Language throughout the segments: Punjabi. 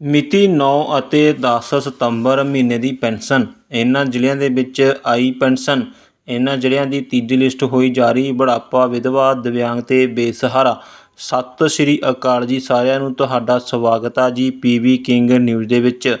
ਮਿਤੀ 9 ਅਤੇ ਦਸ ਸਤੰਬਰ ਮਹੀਨੇ ਦੀ ਪੈਨਸ਼ਨ। ਇਹਨਾਂ ਜ਼ਿਲ੍ਹਿਆਂ ਦੇ ਵਿੱਚ ਆਈ ਪੈਨਸ਼ਨ। ਇਹਨਾਂ ਜ਼ਿਲ੍ਹਿਆਂ ਦੀ ਤੀਜੀ ਲਿਸਟ ਹੋਈ ਜਾਰੀ ਬੁਢਾਪਾ, ਵਿਧਵਾ, ਦਿਵਿਆਂਗ ਤੇ ਬੇਸਹਾਰਾ। ਸਤਿ ਸ਼੍ਰੀ ਅਕਾਲ ਜੀ ਸਾਰਿਆਂ ਨੂੰ। ਤੁਹਾਡਾ ਸਵਾਗਤ ਆ ਜੀ ਪੀਵੀ ਕਿੰਗ ਨਿਊਜ਼ ਦੇ ਵਿੱਚ।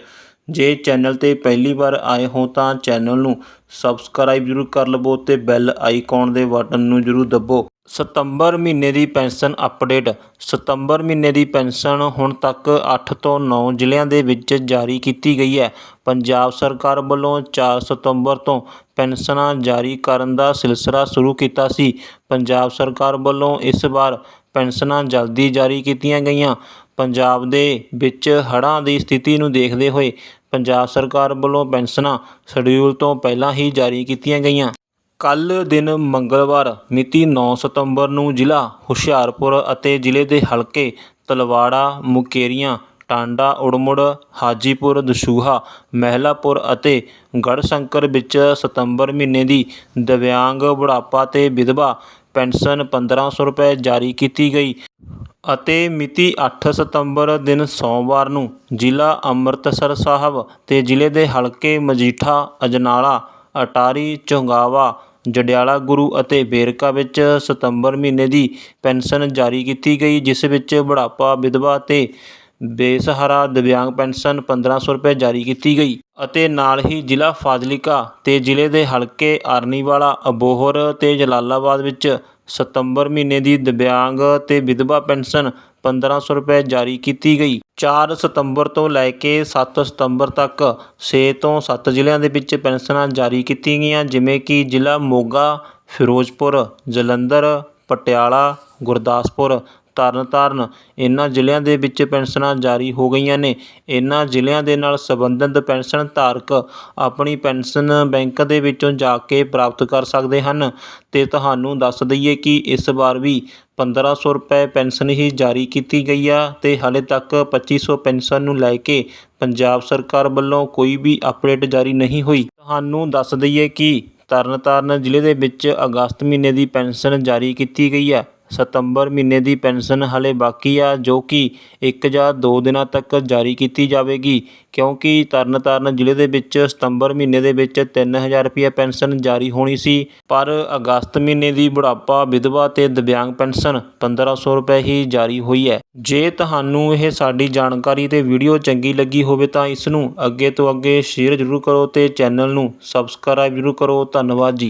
ਜੇ ਚੈਨਲ ਤੇ ਪਹਿਲੀ ਵਾਰ ਆਏ ਹੋ ਤਾਂ ਚੈਨਲ ਨੂੰ ਸਬਸਕ੍ਰਾਈਬ ਜ਼ਰੂਰ ਕਰ ਲਵੋ ਤੇ ਬੈਲ ਆਈਕਨ ਦੇ ਬਟਨ ਨੂੰ ਜ਼ਰੂਰ ਦੱਬੋ। ਸਤੰਬਰ ਮਹੀਨੇ ਦੀ ਪੈਨਸ਼ਨ ਅਪਡੇਟ। ਸਤੰਬਰ ਮਹੀਨੇ ਦੀ ਪੈਨਸ਼ਨ ਹੁਣ ਤੱਕ ਅੱਠ ਤੋਂ ਨੌ ਜ਼ਿਲ੍ਹਿਆਂ ਦੇ ਵਿੱਚ ਜਾਰੀ ਕੀਤੀ ਗਈ ਹੈ। ਪੰਜਾਬ ਸਰਕਾਰ ਵੱਲੋਂ 4 ਸਤੰਬਰ ਤੋਂ ਪੈਨਸ਼ਨਾਂ ਜਾਰੀ ਕਰਨ ਦਾ ਸਿਲਸਿਲਾ ਸ਼ੁਰੂ ਕੀਤਾ ਸੀ। ਪੰਜਾਬ ਸਰਕਾਰ ਵੱਲੋਂ ਇਸ ਵਾਰ ਪੈਨਸ਼ਨਾਂ ਜਲਦੀ ਜਾਰੀ ਕੀਤੀਆਂ ਗਈਆਂ। ਪੰਜਾਬ ਦੇ ਵਿੱਚ ਹੜ੍ਹਾਂ ਦੀ ਸਥਿਤੀ ਨੂੰ ਦੇਖਦੇ ਹੋਏ ਪੰਜਾਬ ਸਰਕਾਰ ਵੱਲੋਂ ਪੈਨਸ਼ਨਾਂ ਸ਼ਡਿਊਲ ਤੋਂ ਪਹਿਲਾਂ ਹੀ ਜਾਰੀ ਕੀਤੀਆਂ ਗਈਆਂ। ਕੱਲ੍ਹ ਦਿਨ ਮੰਗਲਵਾਰ, ਮਿਤੀ 9 ਸਤੰਬਰ ਨੂੰ ਜ਼ਿਲ੍ਹਾ ਹੁਸ਼ਿਆਰਪੁਰ ਅਤੇ ਜ਼ਿਲ੍ਹੇ ਦੇ ਹਲਕੇ ਤਲਵਾੜਾ, ਮੁਕੇਰੀਆਂ, ਟਾਂਡਾ, ਉੜਮੁੜ, ਹਾਜੀਪੁਰ, ਦਸੂਹਾ, ਮਹਿਲਾਪੁਰ ਅਤੇ ਗੜ੍ਹਸ਼ੰਕਰ ਵਿੱਚ ਸਤੰਬਰ ਮਹੀਨੇ ਦੀ ਦਿਵਿਆਂਗ ਬੁਢਾਪਾ ਤੇ ਵਿਧਵਾ ਪੈਨਸ਼ਨ 1500 ਰੁਪਏ ਜਾਰੀ ਕੀਤੀ ਗਈ ਅਤੇ ਮਿਤੀ ਅੱਠ ਸਤੰਬਰ ਦਿਨ ਸੋਮਵਾਰ ਨੂੰ ਜ਼ਿਲ੍ਹਾ ਅੰਮ੍ਰਿਤਸਰ ਸਾਹਿਬ ਤੇ ਜ਼ਿਲ੍ਹੇ ਦੇ ਹਲਕੇ ਮਜੀਠਾ, ਅਜਨਾਲਾ, ਅਟਾਰੀ, ਚੌਗਾਵਾ ਜੰਡਿਆਲਾ ਗੁਰੂ ਅਤੇ ਵੇਰਕਾ ਵਿੱਚ ਸਤੰਬਰ ਮਹੀਨੇ ਦੀ ਪੈਨਸ਼ਨ ਜਾਰੀ ਕੀਤੀ ਗਈ, ਜਿਸ ਵਿੱਚ ਬੁਢਾਪਾ, ਵਿਧਵਾ ਅਤੇ ਬੇਸਹਾਰਾ ਦਿਵਿਆਂਗ ਪੈਨਸ਼ਨ 1500 ਰੁਪਏ ਜਾਰੀ ਕੀਤੀ ਗਈ ਅਤੇ ਨਾਲ ਹੀ ਜ਼ਿਲ੍ਹਾ ਫਾਜ਼ਿਲਕਾ ਤੇ ਜ਼ਿਲ੍ਹੇ ਦੇ ਹਲਕੇ ਆਰਨੀਵਾਲਾ, ਅਬੋਹਰ ਤੇ ਜਲਾਲਾਬਾਦ ਵਿੱਚ ਸਤੰਬਰ ਮਹੀਨੇ ਦੀ ਦਿਵਿਆਂਗ ਅਤੇ ਵਿਧਵਾ ਪੈਨਸ਼ਨ 1500 ਰੁਪਏ ਜਾਰੀ ਕੀਤੀ ਗਈ। 4 ਸਤੰਬਰ ਤੋਂ ਲੈ ਕੇ 7 ਸਤੰਬਰ ਤੱਕ 6 ਤੋਂ 7 ਜ਼ਿਲ੍ਹਿਆਂ ਦੇ ਵਿੱਚ ਪੈਨਸ਼ਨਾਂ ਜਾਰੀ ਕੀਤੀਆਂ ਗਈਆਂ, ਜਿਵੇਂ ਕਿ ਜ਼ਿਲ੍ਹਾ ਮੋਗਾ, ਫਿਰੋਜ਼ਪੁਰ, ਜਲੰਧਰ, ਪਟਿਆਲਾ, ਗੁਰਦਾਸਪੁਰ ਤਰਨਤਾਰਨ। ਇਹਨਾਂ ਜ਼ਿਲ੍ਹਿਆਂ ਦੇ ਵਿੱਚ ਪੈਨਸ਼ਨਾਂ ਜਾਰੀ ਹੋ ਗਈਆਂ ਨੇ। ਇਹਨਾਂ ਜ਼ਿਲ੍ਹਿਆਂ ਦੇ ਨਾਲ ਸੰਬੰਧਿਤ ਪੈਨਸ਼ਨ ਧਾਰਕ ਆਪਣੀ ਪੈਨਸ਼ਨ ਬੈਂਕ ਦੇ ਵਿੱਚੋਂ ਜਾ ਕੇ ਪ੍ਰਾਪਤ ਕਰ ਸਕਦੇ ਹਨ। ਅਤੇ ਤੁਹਾਨੂੰ ਦੱਸ ਦਈਏ ਕਿ ਇਸ ਵਾਰ ਵੀ 1500 ਰੁਪਏ ਪੈਨਸ਼ਨ ਹੀ ਜਾਰੀ ਕੀਤੀ ਗਈ ਆ ਅਤੇ ਹਾਲੇ ਤੱਕ ਪੱਚੀ ਸੌ ਪੈਨਸ਼ਨ ਨੂੰ ਲੈ ਕੇ ਪੰਜਾਬ ਸਰਕਾਰ ਵੱਲੋਂ ਕੋਈ ਵੀ ਅਪਡੇਟ ਜਾਰੀ ਨਹੀਂ ਹੋਈ। ਤੁਹਾਨੂੰ ਦੱਸ ਦਈਏ ਕਿ ਤਰਨਤਾਰਨ ਜ਼ਿਲ੍ਹੇ ਦੇ ਵਿੱਚ ਅਗਸਤ ਮਹੀਨੇ ਦੀ ਪੈਨਸ਼ਨ ਜਾਰੀ ਕੀਤੀ ਗਈ ਹੈ ਸਤੰਬਰ ਮਹੀਨੇ ਦੀ ਪੈਨਸ਼ਨ ਹਾਲੇ ਬਾਕੀ ਆ, ਜੋ ਕਿ ਇੱਕ ਜਾਂ ਦੋ ਦਿਨਾਂ ਤੱਕ ਜਾਰੀ ਕੀਤੀ ਜਾਵੇਗੀ, ਕਿਉਂਕਿ ਤਰਨਤਾਰਨ ਜ਼ਿਲ੍ਹੇ ਦੇ ਵਿੱਚ ਸਤੰਬਰ ਮਹੀਨੇ ਦੇ ਵਿੱਚ ਤਿੰਨ ਹਜ਼ਾਰ ਰੁਪਈਆ ਪੈਨਸ਼ਨ ਜਾਰੀ ਹੋਣੀ ਸੀ, ਪਰ ਅਗਸਤ ਮਹੀਨੇ ਦੀ ਬੁਢਾਪਾ, ਵਿਧਵਾ ਤੇ ਦਿਵਿਆਂਗ ਪੈਨਸ਼ਨ 1500 ਰੁਪਏ ਹੀ ਜਾਰੀ ਹੋਈ ਹੈ। ਜੇ ਤੁਹਾਨੂੰ ਇਹ ਸਾਡੀ ਜਾਣਕਾਰੀ ਤੇ ਵੀਡੀਓ ਚੰਗੀ ਲੱਗੀ ਹੋਵੇ ਤਾਂ ਇਸ ਨੂੰ ਅੱਗੇ ਤੋਂ ਅੱਗੇ ਸ਼ੇਅਰ ਜ਼ਰੂਰ ਕਰੋ ਤੇ ਚੈਨਲ ਨੂੰ ਸਬਸਕ੍ਰਾਈਬ ਜ਼ਰੂਰ ਕਰੋ। ਧੰਨਵਾਦ ਜੀ।